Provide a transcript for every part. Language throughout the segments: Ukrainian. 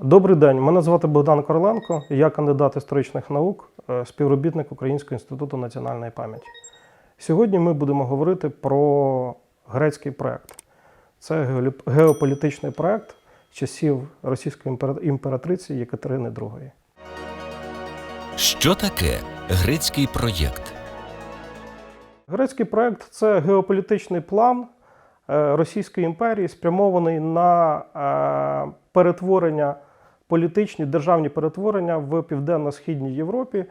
Добрий день, мене звати Богдан Короленко, я кандидат історичних наук, е, співробітник Українського інституту національної пам'яті. Сьогодні ми будемо говорити про грецький проект. Це геополітичний проект часів російської імпера- імператриці Єкатерини II. Що таке грецький проєкт? Грецький проект це геополітичний план е, Російської імперії, спрямований на е, перетворення, політичні державні перетворення в Південно-Східній Європі,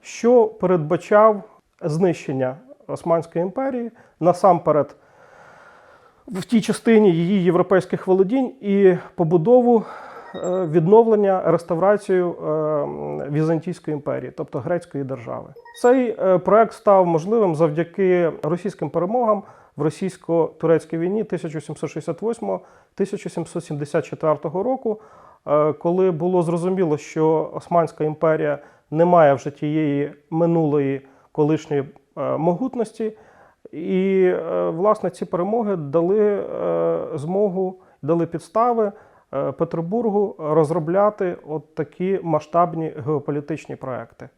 що передбачав знищення Османської імперії насамперед в тій частині її європейських володінь і побудову е, відновлення, реставрацію е, Візантійської імперії, тобто грецької держави. Цей е, проект став можливим завдяки російським перемогам в російсько-турецькій війні 1768-1774 року, коли було зрозуміло, що Османська імперія не має вже тієї минулої колишньої е, могутності. І, е, власне, ці перемоги дали е, змогу, дали підстави е, Петербургу розробляти от такі масштабні геополітичні проекти.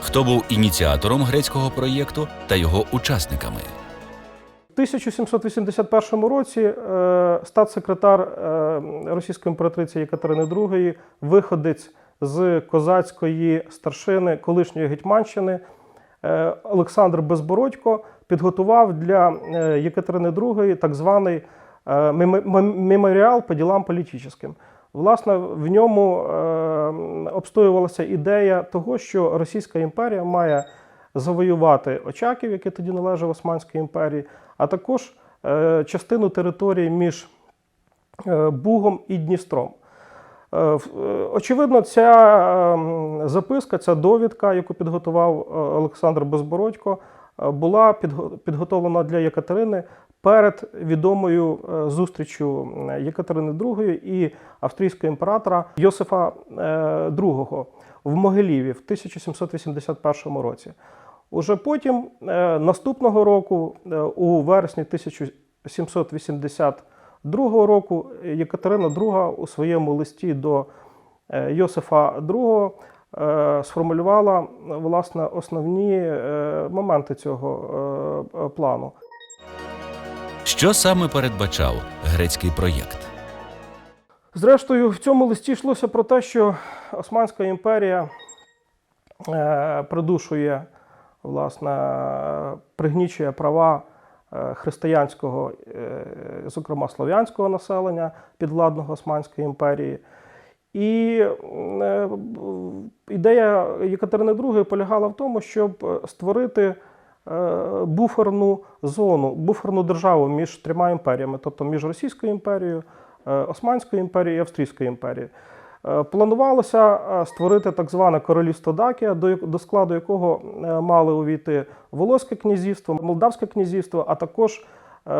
Хто був ініціатором грецького проєкту та його учасниками? У 1781 році е, статс-секретар е, російської імператриці Єкатерини II, виходець з козацької старшини колишньої Гетьманщини е, Олександр Безбородько підготував для е, Єкатерини II так званий мемо- мем- меморіал по ділам політичним. Власне, в ньому обстоювалася ідея того, що Російська імперія має завоювати Очаків, який тоді належав Османській імперії, а також е, частину території між е, Бугом і Дністром. Е, Очевидно, ця записка, ця довідка, яку підготував Олександр Безбородько, була підготовлена для Єкатерини перед відомою зустрічю Єкатерини II і австрійського імператора Йосифа II в Могиліві в 1781 році. Уже потім, е, наступного року, е, у вересні 1782 року, Єкатерина II у своєму листі до е, Йосифа II сформулювала власне основні моменти цього плану. Що саме передбачав грецький проєкт? Зрештою, в цьому листі йшлося про те, що Османська імперія придушує, власне, пригнічує права е, християнського, е, зокрема слов'янського населення підвладного Османської імперії. І е, ідея Єкатерини II полягала в тому, щоб створити буферну зону, буферну державу між трьома імперіями, тобто між Російською імперією, Османською імперією і Австрійською імперією. Е, Планувалося е, створити так зване королівство Дакія, до, складу якого е, мали увійти Волоське князівство, Молдавське князівство, а також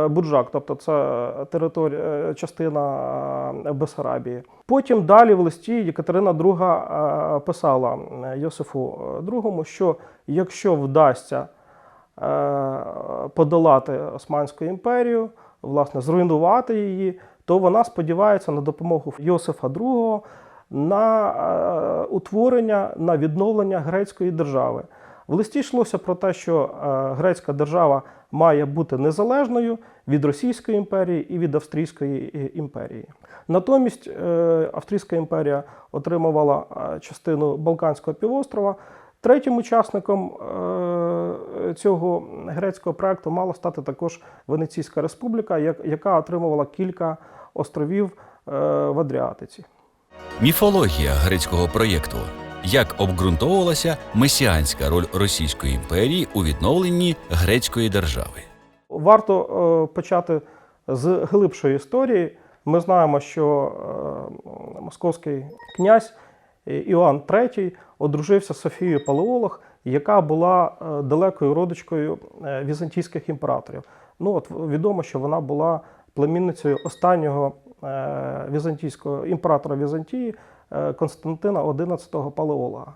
Буджак, тобто це територія, частина Бесарабії. Потім далі в листі Єкатерина II писала Йосифу II, що якщо вдасться подолати Османську імперію, власне, зруйнувати її, то вона сподівається на допомогу Йосифа II на е, утворення, на відновлення грецької держави. В листі йшлося про те, що е, грецька держава має бути незалежною від Російської імперії і від Австрійської е, імперії. Натомість Австрійська імперія отримувала частину Балканського півострова. Третім учасником цього грецького проекту мала стати також Венеційська республіка, яка отримувала кілька островів в Адріатиці. Міфологія грецького проєкту. Як обґрунтовувалася месіанська роль Російської імперії у відновленні грецької держави? Варто е, почати з глибшої історії. Ми знаємо, що е, московський князь Іоанн III одружився з Софією Палеолог, яка була е, далекою родичкою е, візантійських імператорів. Ну от відомо, що вона була племінницею останнього е, візантійського імператора Візантії е, Константина XI Палеолога.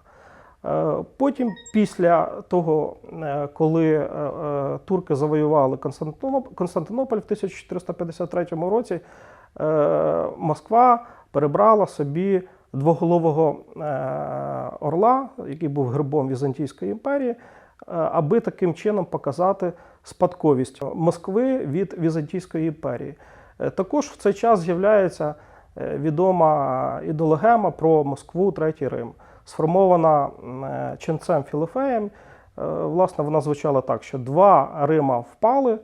Е, Потім, після того, е, коли е, е, турки завоювали Константинополь в 1453 році, е, Москва перебрала собі двоголового е, орла, який був гербом Візантійської імперії, е, аби таким чином показати спадковість Москви від Візантійської імперії. Е, Також в цей час з'являється е, відома ідеологема про Москву, Третій Рим, сформована е, ченцем Філофеєм. Власне, вона звучала так, що два Рима впали,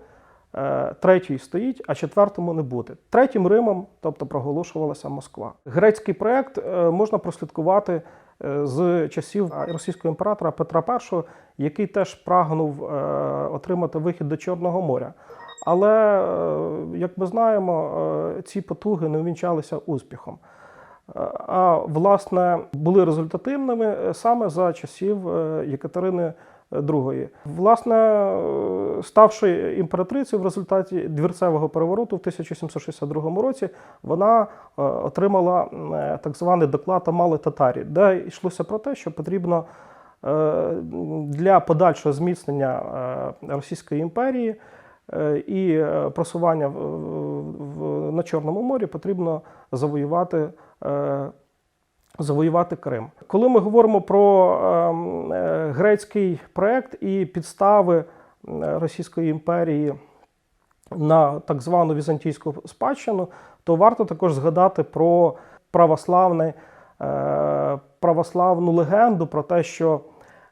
третій стоїть, а четвертому не буде. Третім Римом, тобто проголошувалася Москва. Грецький проект можна прослідкувати з часів російського імператора Петра І, який теж прагнув отримати вихід до Чорного моря. Але, е, як ми знаємо, е, ці потуги не увінчалися успіхом. Е, А власне були результативними саме за часів Єкатерини II. Власне, ставши імператрицею в результаті двірцевого перевороту в 1762 році, вона отримала так званий доклад Амали Татарі, де йшлося про те, що потрібно для подальшого зміцнення Російської імперії і е, просування в, на Чорному морі потрібно завоювати, е, завоювати Крим. Коли ми говоримо про ем, е, грецький проект і підстави Російської імперії на так звану візантійську спадщину, то варто також згадати про православне, е, православну легенду про те, що е,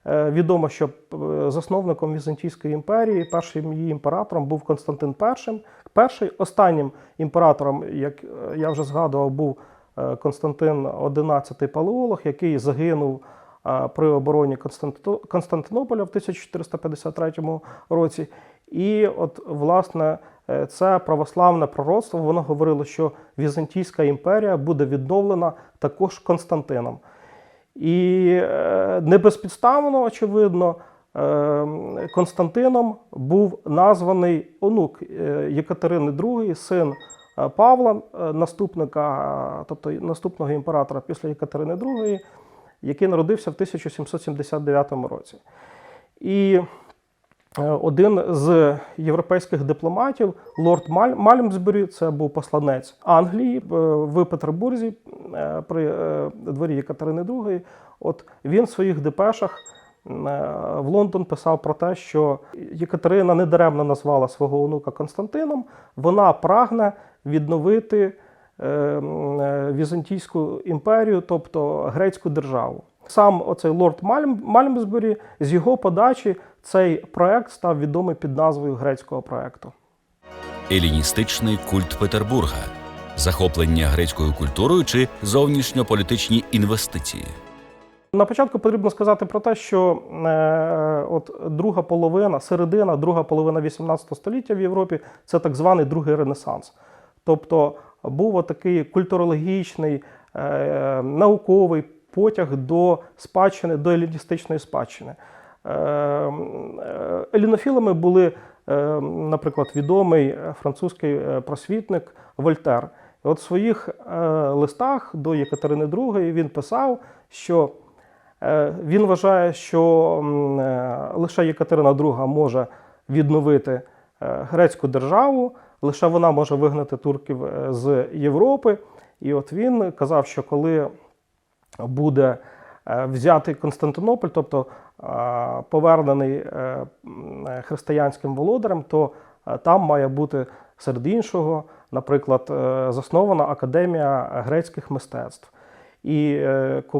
відомо, що е, засновником Візантійської імперії, першим її імператором був Константин І. Перший останнім імператором, як е, я вже згадував, був е, Константин XI Палеолог, який загинув е, при обороні Константинополя в 1453 році. І от, власне, е, це православне пророцтво, воно говорило, що Візантійська імперія буде відновлена також Константином. І е, не безпідставно, очевидно, е, Константином був названий онук е, Єкатерини II, син Павла, наступника, тобто наступного імператора після Єкатерини II, який народився в 1779 році. І один з європейських дипломатів, лорд Маль- Мальмсбері, це був посланець Англії е, в Петербурзі е, при е, дворі Єкатерини II. От він в своїх депешах е, в Лондон писав про те, що Єкатерина недаремно назвала свого онука Константином. Вона прагне відновити е, е, Візантійську імперію, тобто грецьку державу. Сам оцей лорд Мальм, Мальмсбері з його подачі цей проект став відомий під назвою грецького проекту. еліністичний культ Петербурга, захоплення грецькою культурою чи зовнішньополітичні інвестиції. На початку потрібно сказати про те, що е, от друга половина, середина, друга половина 18 століття в Європі це так званий другий ренесанс. Тобто був такий культурологічний, е, науковий потяг до спадщини, до еліністичної спадщини. Е, е, елінофілами були, е, наприклад, відомий французький просвітник Вольтер. От в своїх листах до Єкатерини II він писав, що Він вважає, що лише Єкатерина II може відновити грецьку державу, лише вона може вигнати турків з Європи. І от він казав, що коли буде е, взятий Константинополь, тобто е, повернений е, християнським володарем, то там має бути серед іншого, наприклад, заснована Академія грецьких мистецтв. І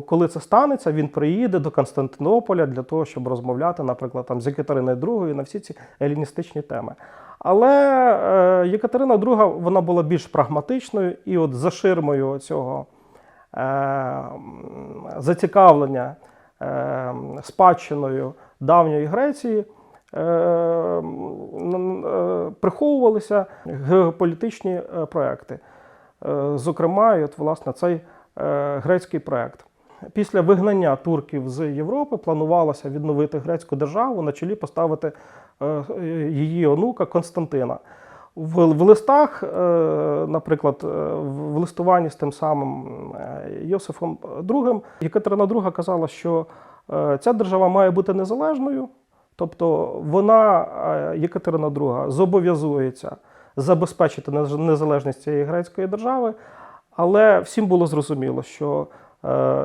коли це станеться, він приїде до Константинополя для того, щоб розмовляти, наприклад, там з Єкатериною II на всі ці еліністичні теми. Але е, Єкатерина II вона була більш прагматичною, і от за ширмою цього зацікавлення е, спадщиною давньої Греції е, е, приховувалися геополітичні е, проекти. Е, Зокрема, от, власне, цей е, грецький проект. Після вигнання турків з Європи планувалося відновити грецьку державу, на чолі поставити е, її онука Константина. В, в листах, е, наприклад, е, в листуванні з тим самим е, Йосифом II, Єкатерина II казала, що ця держава має бути незалежною, тобто вона, Єкатерина II, зобов'язується забезпечити незалежність цієї грецької держави, Але всім було зрозуміло, що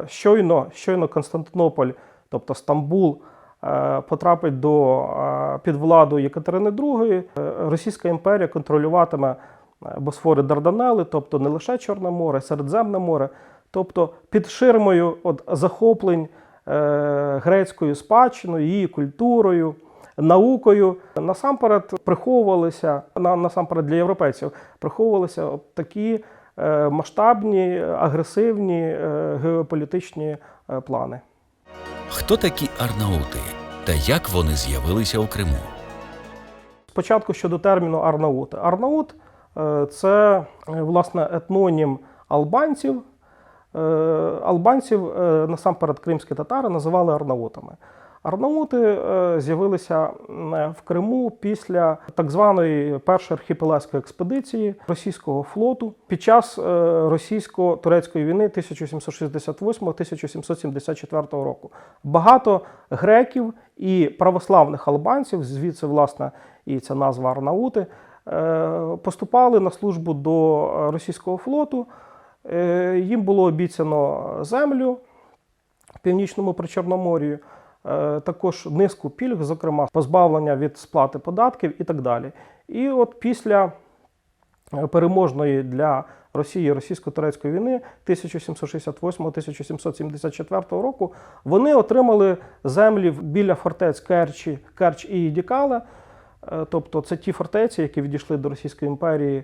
щойно, щойно Константинополь, тобто Стамбул, потрапить до е, під владу Єкатерини II, е, Російська імперія контролюватиме е, Босфори Дарданели, тобто не лише Чорне море, Середземне море, тобто під ширмою от, захоплень е, грецькою спадщиною, її культурою, наукою. Насамперед приховувалися, на, насамперед для європейців, приховувалися от такі е, масштабні, агресивні е, геополітичні е, плани. Хто такі арнаути та як вони з'явилися у Криму? Спочатку щодо терміну Арнаути. Арнаут е, це е, власне етнонім албанців. Е, Албанців насамперед кримські татари називали арнаутами. Арнаути е, з'явилися в Криму після так званої першої архіпелезької експедиції російського флоту під час е, російсько-турецької війни 1768-1774 року. Багато греків і православних албанців, звідси власне і ця назва Арнаути, е, поступали на службу до російського флоту. Їм було обіцяно землю в північному Причорномор'ї, е, також низку пільг, зокрема позбавлення від сплати податків і так далі. І от після е, переможної для Росії російсько-турецької війни 1768-1774 року вони отримали землі біля фортець Керчі, Керч і Дікале. Е, Тобто це ті фортеці, які відійшли до Російської імперії е,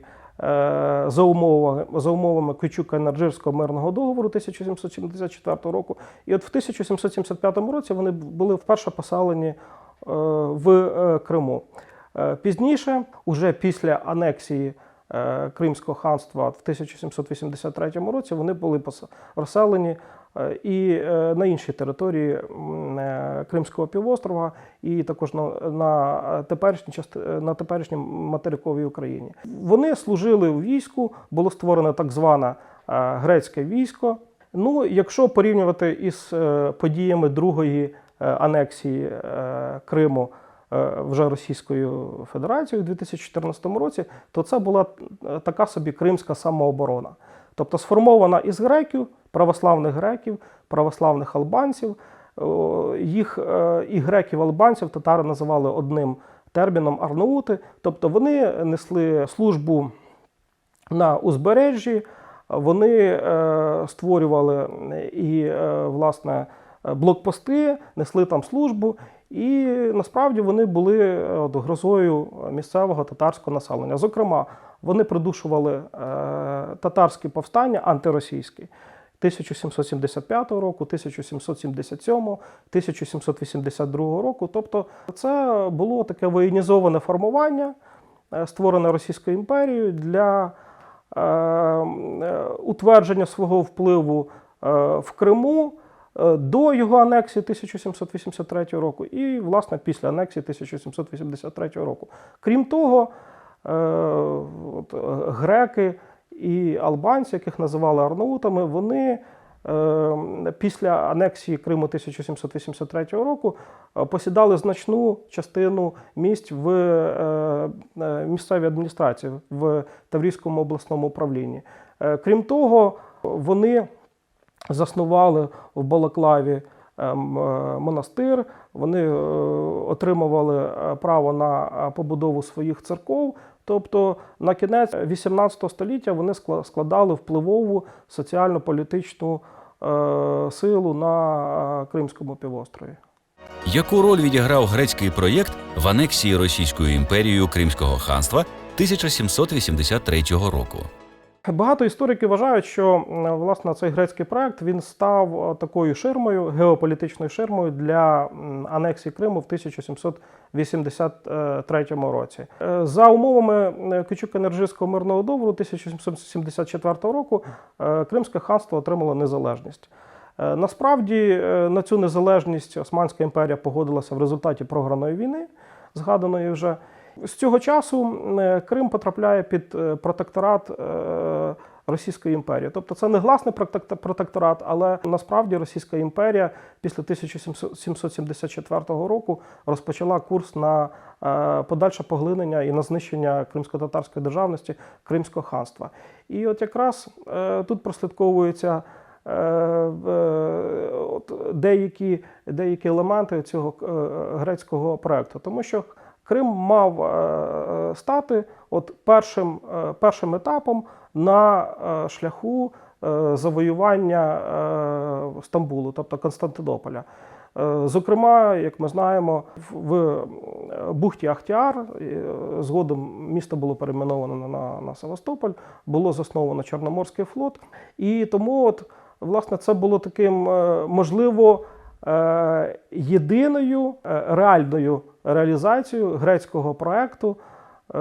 за умовами, за умовами Кючука Нарджирського мирного договору 1774 року. І от в 1775 році вони були вперше поселені е, в е, Криму. Е, Пізніше, уже після анексії е, Кримського ханства в 1783 році, вони були розселені е, і е, на іншій території е, Кримського півострова, і також на, на, теперішній, на теперішній материковій Україні. Вони служили у війську, було створено так зване е, грецьке військо. Ну, якщо порівнювати із е, подіями другої е, анексії е, Криму е, вже Російською Федерацією у 2014 році, то це була е, така собі кримська самооборона. Тобто сформована із греків, православних греків, православних албанців. Їх е, і греків, албанців татари називали одним терміном арнаути. Тобто вони несли службу на узбережжі, вони е, створювали і е, власне блокпости, несли там службу, і насправді вони були грозою місцевого татарського населення. Зокрема, вони придушували е, татарські повстання антиросійські. 1775 року, 1777, 1782 року. Тобто, це було таке воєнізоване формування, е, створене Російською імперією для е, утвердження свого впливу в Криму до його анексії 1783 року і, власне, після анексії 1783 року. Крім того, от, е, греки і албанці, яких називали арнаутами, вони е, після анексії Криму 1783 року е, посідали значну частину місць в е, е, місцевій адміністрації в Таврійському обласному управлінні. Е, Крім того, вони заснували в Балаклаві е, монастир, вони е, отримували е, право на е, побудову своїх церков. Тобто на кінець 18 століття вони скла- складали впливову соціально-політичну е, силу на е, Кримському півострові. Яку роль відіграв грецький проєкт в анексії Російською імперією Кримського ханства 1783 року? Багато істориків вважають, що власне цей грецький проект він став е, такою ширмою, геополітичною ширмою для анексії Криму в 1783 році. Е, За умовами Кючук-Енерджийського мирного договору 1774 року е, Кримське ханство отримало незалежність. Е, Насправді е, на цю незалежність Османська імперія погодилася в результаті програної війни, згаданої вже. З цього часу е, Крим потрапляє під е, протекторат е, Російської імперії. Тобто це не гласний протекторат, але насправді Російська імперія після 1774 року розпочала курс на подальше поглинення і на знищення кримсько-татарської державності Кримського ханства. І от якраз тут прослідковується. Деякі, деякі елементи цього грецького проекту, тому що Крим мав е, стати от першим, е, першим етапом на е, шляху е, завоювання е, Стамбулу, тобто Константинополя. Е, Зокрема, як ми знаємо, в бухті Ахтіар е, згодом місто було перейменовано на, на Севастополь, було засновано Чорноморський флот, і тому, от, власне, це було таким е, можливо е, єдиною е, реальною реалізацією грецького проекту е,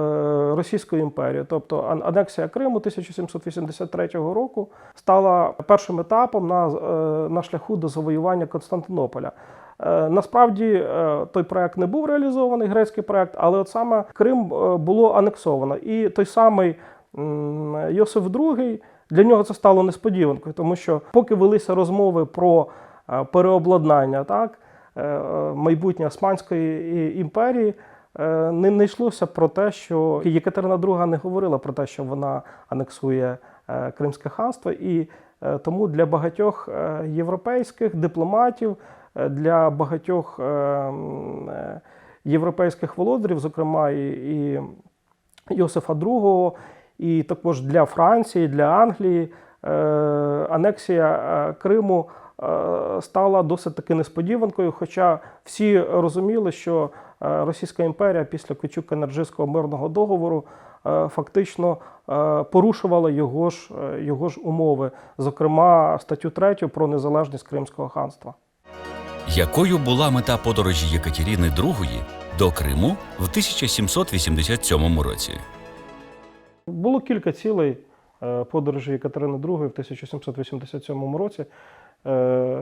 Російської імперії. Тобто анексія Криму 1783 року стала першим етапом на, е, на шляху до завоювання Константинополя. Е, Насправді той проект не був реалізований, грецький проект, але от саме Крим було анексовано. І той самий Йосиф II, для нього це стало несподіванкою, тому що поки велися розмови про переобладнання, так, майбутнє Османської імперії, е, не, не йшлося про те, що Єкатерина II не говорила про те, що вона анексує е, Кримське ханство, і е, тому для багатьох е, європейських дипломатів, е, для багатьох е, е, європейських володарів, зокрема і, і Йосифа II, і також для Франції, для Англії, е, анексія е, Криму е, стала досить таки несподіванкою. Хоча всі розуміли, що е, Російська імперія після Кочук-Енерджийського мирного договору е, фактично е, порушувала його ж, е, його ж умови, зокрема статтю 3 про незалежність Кримського ханства. Якою була мета подорожі Єкатеріни II до Криму в 1787 році? Було кілька цілей е, подорожі Катерини II в 1787 році е,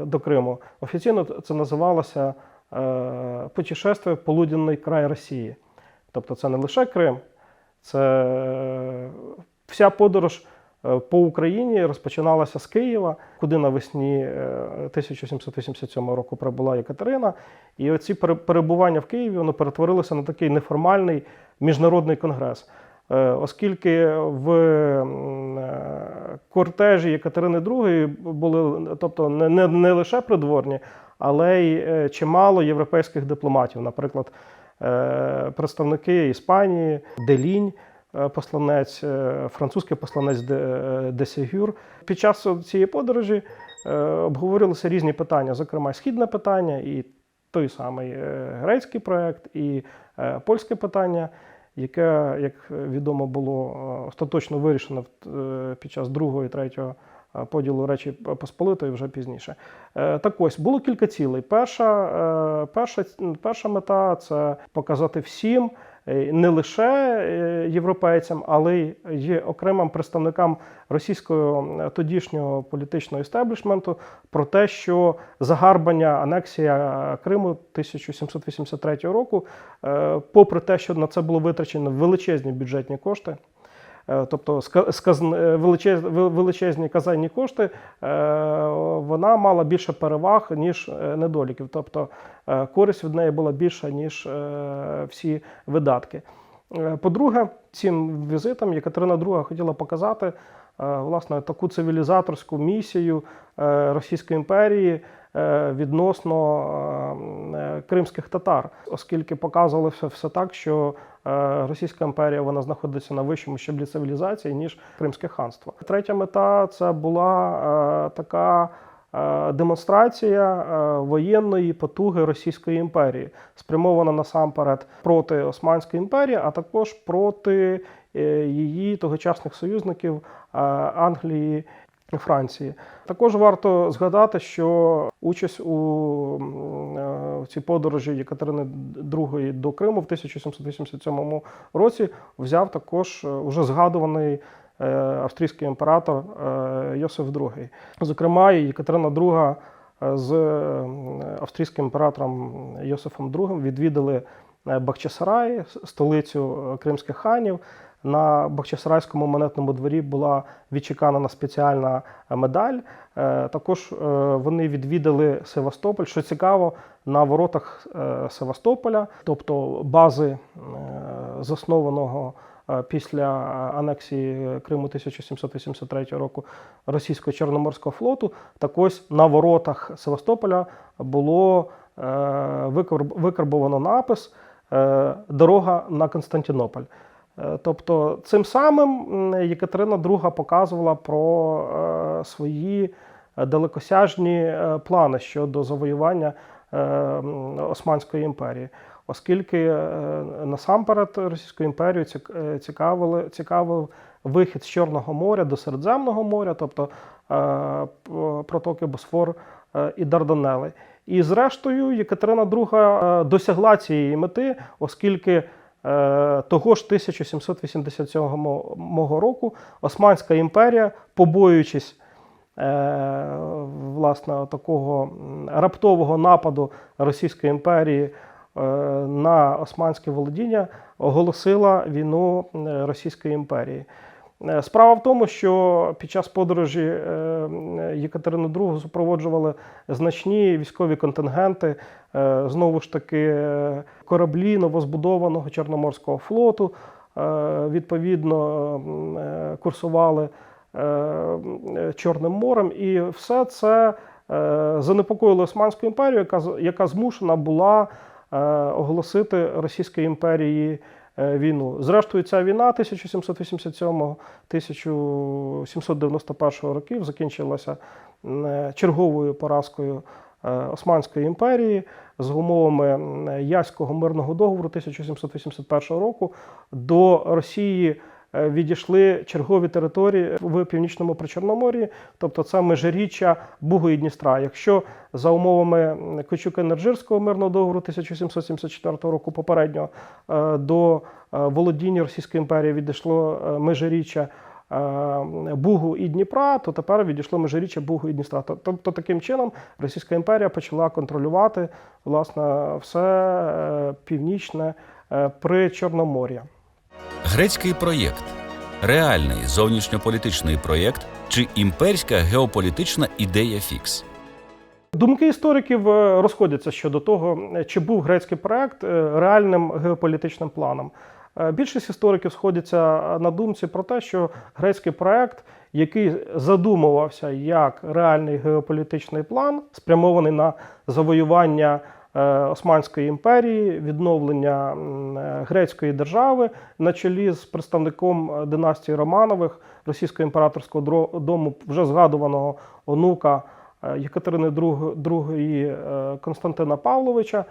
до Криму. Офіційно це називалося е, «Путешествие полуденний край Росії. Тобто це не лише Крим, це е, вся подорож е, по Україні розпочиналася з Києва, куди навесні е, 1787 року прибула Екатерина. І оці пере- перебування в Києві воно перетворилося на такий неформальний міжнародний конгрес. Е, Оскільки в е, кортежі Екатерини II були, тобто не, не, лише придворні, але й е, чимало європейських дипломатів, наприклад, представники Іспанії, Делінь, посланець, французький посланець де, де Сегюр. Під час цієї подорожі обговорилися різні питання, зокрема східне питання, і той самий грецький проект, і польське питання, яке, як відомо, було е, остаточно вирішено е, під час другого і третього е, поділу Речі Посполитої вже пізніше. Так ось було кілька цілей. Перша, перша, перша мета це показати всім, не лише е, європейцям, але й окремим представникам російського е, тодішнього політичного істеблішменту про те, що загарбання анексія Криму 1783 року, е, попри те, що на це було витрачено величезні бюджетні кошти. Е, Тобто е, величез- вел- величезні казенні кошти, е, вона мала більше переваг, ніж недоліків. Тобто користь від неї була більша, ніж всі видатки. По-друге, цим візитом Єкатерина II хотіла показати власне таку цивілізаторську місію Російської імперії відносно е, е, кримських татар, оскільки показувалося все так, що е, Російська імперія вона знаходиться на вищому щаблі цивілізації, ніж Кримське ханство. Третя мета це була е, така. е, Демонстрація е, воєнної потуги Російської імперії спрямована насамперед проти Османської імперії, а також проти е, її тогочасних союзників е, Англії Франції. Також варто згадати, що участь у е, цій подорожі Єкатерини II до Криму в 1787 році взяв також е, уже згадуваний е, австрійський імператор Йосиф II. Зокрема, Єкатерина II з австрійським імператором Йосифом II відвідали Бахчисарай, столицю кримських ханів. На Бахчисарайському монетному дворі була відчеканена спеціальна медаль. Е, Також е, вони відвідали Севастополь. Що цікаво, на воротах е, Севастополя, тобто бази е, заснованого е, після анексії Криму 1783 року російського Чорноморського флоту, так ось на воротах Севастополя було е, викарбовано напис е, Дорога на Константинополь. Е, Тобто, цим самим Єкатерина II показувала про е, свої е, далекосяжні плани щодо завоювання Османської імперії, оскільки насамперед Російську імперію цікавили, цікавив вихід з Чорного моря до Середземного моря, тобто протоки Босфор і Дарданели. І зрештою Єкатерина II досягла цієї мети, оскільки того ж 1787 року Османська імперія, побоюючись е, власне такого раптового нападу Російської імперії е, на османське володіння, оголосила війну е, Російської імперії. Е, Справа в тому, що під час подорожі е, Єкатерину II супроводжували значні військові контингенти, е, знову ж таки, е, кораблі новозбудованого Чорноморського флоту, е, відповідно, е, курсували е, е, Чорним морем, і все це е, занепокоїло Османську імперію, яка, яка змушена була е, оголосити Російській імперії е, війну. Зрештою, ця війна 1787-1791 років закінчилася е, черговою поразкою е, Османської імперії з умовами Яського мирного договору 1781 року до Росії е, відійшли чергові території в північному Причорномор'ї, тобто це межиріччя Бугу і Дністра. Якщо за умовами Кочука-Нерджирського мирного договору 1774 року попередньо е, до е, володіння Російської імперії відійшло межиріччя Бугу і Дніпра, то тепер відійшло межиріччя Бугу і Дністра. Тобто таким чином Російська імперія почала контролювати власне все е, північне е, Причорномор'я. Грецький проєкт реальний зовнішньополітичний проєкт чи імперська геополітична ідея фікс. Думки істориків е, розходяться щодо того, е, чи був грецький проект е, реальним геополітичним планом. Е, Більшість істориків сходяться на думці про те, що грецький проект, який задумувався як реальний геополітичний план, спрямований на завоювання е, Османської імперії, відновлення е, грецької держави на чолі з представником е, династії Романових, російського імператорського дому, вже згадуваного онука е, Єкатерини II е, Константина Павловича, е,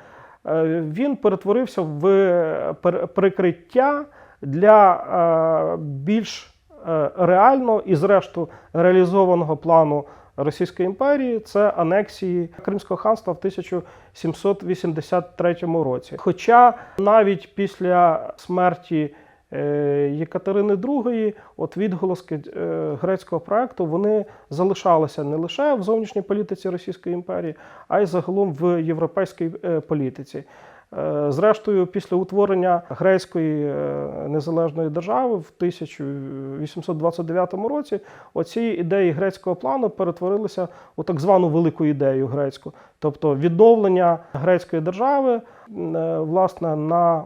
він перетворився в пер- прикриття для е, більш е, реального і, зрештою, реалізованого плану Російської імперії це анексії Кримського ханства в 1783 році. Хоча навіть після смерті е, Єкатерини II, от відголоски е, грецького проекту вони залишалися не лише в зовнішній політиці Російської імперії, а й загалом в європейській е, політиці. Е, Зрештою, після утворення грецької е, незалежної держави в 1829 році оці ідеї грецького плану перетворилися у так звану велику ідею грецьку, тобто відновлення грецької держави е, власне на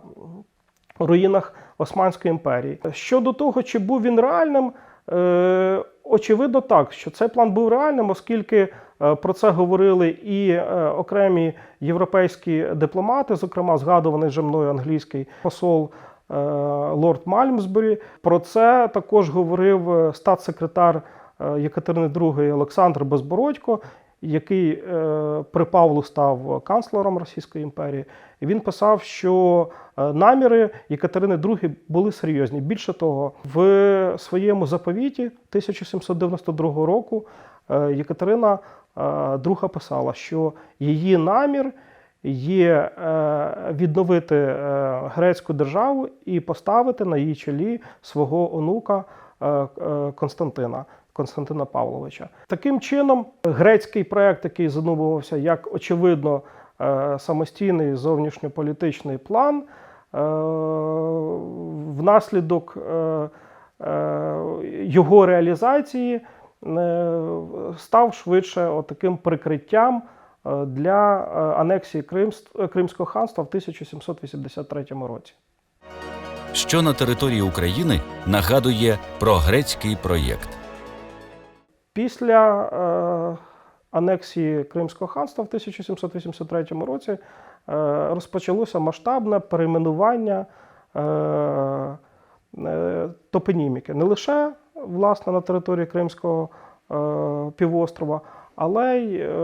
руїнах Османської імперії. Щодо того, чи був він реальним, е, очевидно так, що цей план був реальним, оскільки е, про це говорили і е, окремі європейські дипломати, зокрема згадуваний вже мною англійський посол е, лорд Мальмсбері. Про це також говорив статс-секретар Єкатерини II Олександр Безбородько, який е, при Павлу став канцлером Російської імперії. Він писав, що е, наміри Єкатерини II були серйозні. Більше того, в своєму заповіті 1792 року е, Єкатерина е, II писала, що її намір є відновити грецьку державу і поставити на її чолі свого онука Константина. Константина Павловича. Таким чином, грецький проект, який задумувався як очевидно е, самостійний зовнішньополітичний план, внаслідок е, е, його реалізації е, став швидше таким прикриттям е, для е, анексії Кримс- Кримського ханства в 1783 році. Що на території України нагадує про грецький проєкт. Після е, анексії Кримського ханства в 1783 році е, розпочалося масштабне перейменування е, е, топоніміки. Не лише власне на території Кримського е, півострова, але й е,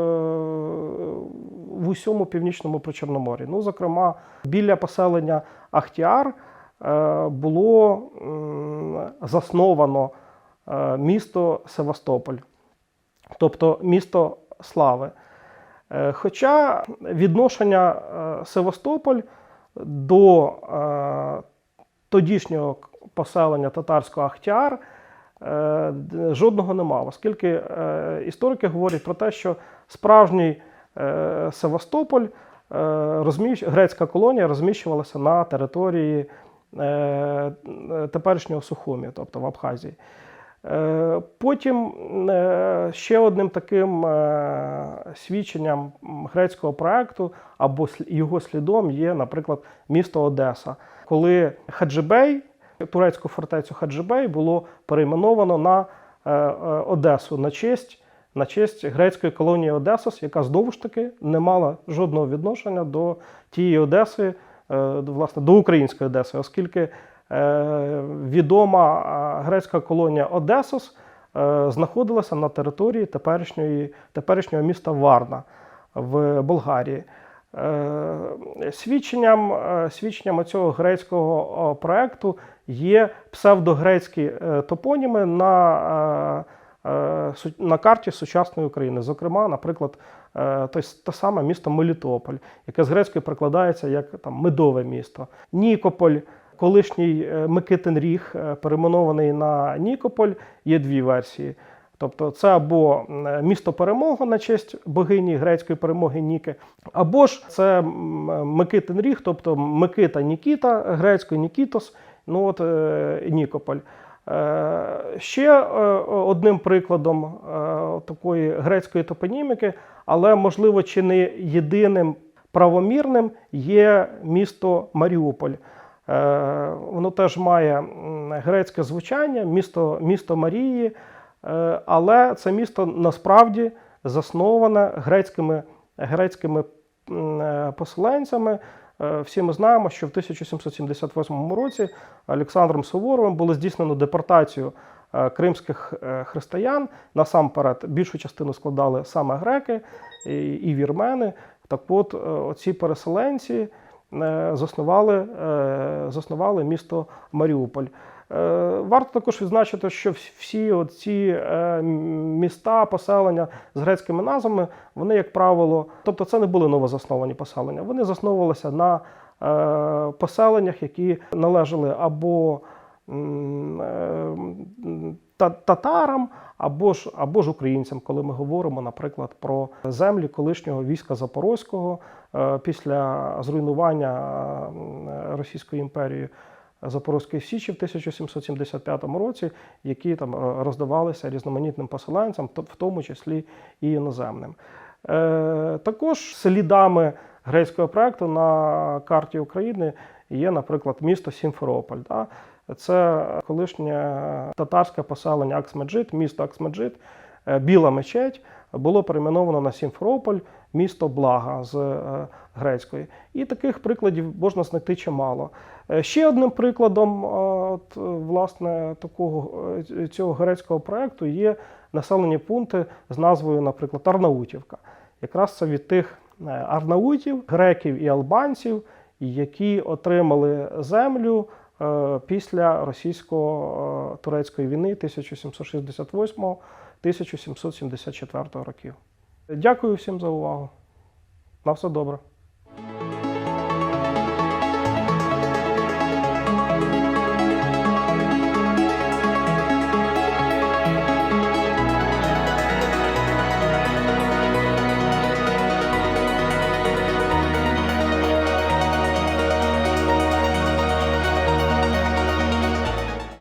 в усьому північному Причорномор'ї. Ну, зокрема, біля поселення Ахтіар е, було м, засновано е, місто Севастополь, тобто місто слави. Е, Хоча відношення е, Севастополь до е, тодішнього поселення татарського Ахтіар е, жодного не мав, оскільки е, історики говорять про те, що справжній е, Севастополь, е, грецька колонія розміщувалася на території е, е, теперішнього Сухумі, тобто в Абхазії. Е, Потім е, ще одним таким е, свідченням грецького проекту або його слідом є, наприклад, місто Одеса, коли Хаджибей, турецьку фортецю Хаджибей, було перейменовано на Одесу на честь, на честь грецької колонії Одесос, яка знову ж таки не мала жодного відношення до тієї Одеси, власне, до української Одеси, оскільки відома е, грецька колонія Одесос е, знаходилася на території теперішньої, теперішнього міста Варна в Болгарії. Е, Свідченням, е, свідченням цього грецького проекту є псевдогрецькі е, топоніми на, е, е, на карті сучасної України. Зокрема, наприклад, е, те саме місто Мелітополь, яке з грецької прикладається як там, медове місто. Нікополь, колишній е, Микитин Ріг, е, перейменований на Нікополь, є дві версії. Тобто це або місто перемога на честь богині грецької перемоги Ніки, або ж це Микитин Ріг, тобто Микита Нікіта, грецькою Нікітос, ну от е, Нікополь. Е, Ще е, одним прикладом е, такої грецької топоніміки, але можливо чи не єдиним правомірним є місто Маріуполь. Е, Воно теж має грецьке звучання, місто, місто Марії, е, але це місто насправді засноване грецькими, грецькими е, поселенцями. Всі ми знаємо, що в 1778 році Олександром Суворовим було здійснено депортацію кримських християн. Насамперед, більшу частину складали саме греки і, вірмени. Так от, оці переселенці заснували, е, заснували місто Маріуполь. Е, Варто також відзначити, що всі ці міста, поселення з грецькими назвами, вони, як правило, тобто це не були новозасновані поселення, вони засновувалися на е, поселеннях, які належали або е, татарам, або ж, або ж українцям, коли ми говоримо, наприклад, про землі колишнього війська Запорозького е, після зруйнування е, Російської імперії Запорозької Січі в 1775 році, які там е, роздавалися різноманітним поселенцям, в тому числі і іноземним. Е, Також слідами грецького проекту на карті України є, наприклад, місто Сімферополь. Да? Це колишнє татарське поселення Аксмеджит, місто Аксмеджит, е, Біла мечеть було перейменовано на Сімферополь, місто Блага з е, грецької. І таких прикладів можна знайти чимало. Е, Ще одним прикладом от, власне, такого цього грецького проекту є населені пункти з назвою, наприклад, Арнаутівка. Якраз це від тих арнаутів, греків і албанців, які отримали землю після російсько-турецької війни 1768-1774 років. Дякую всім за увагу. На все добре.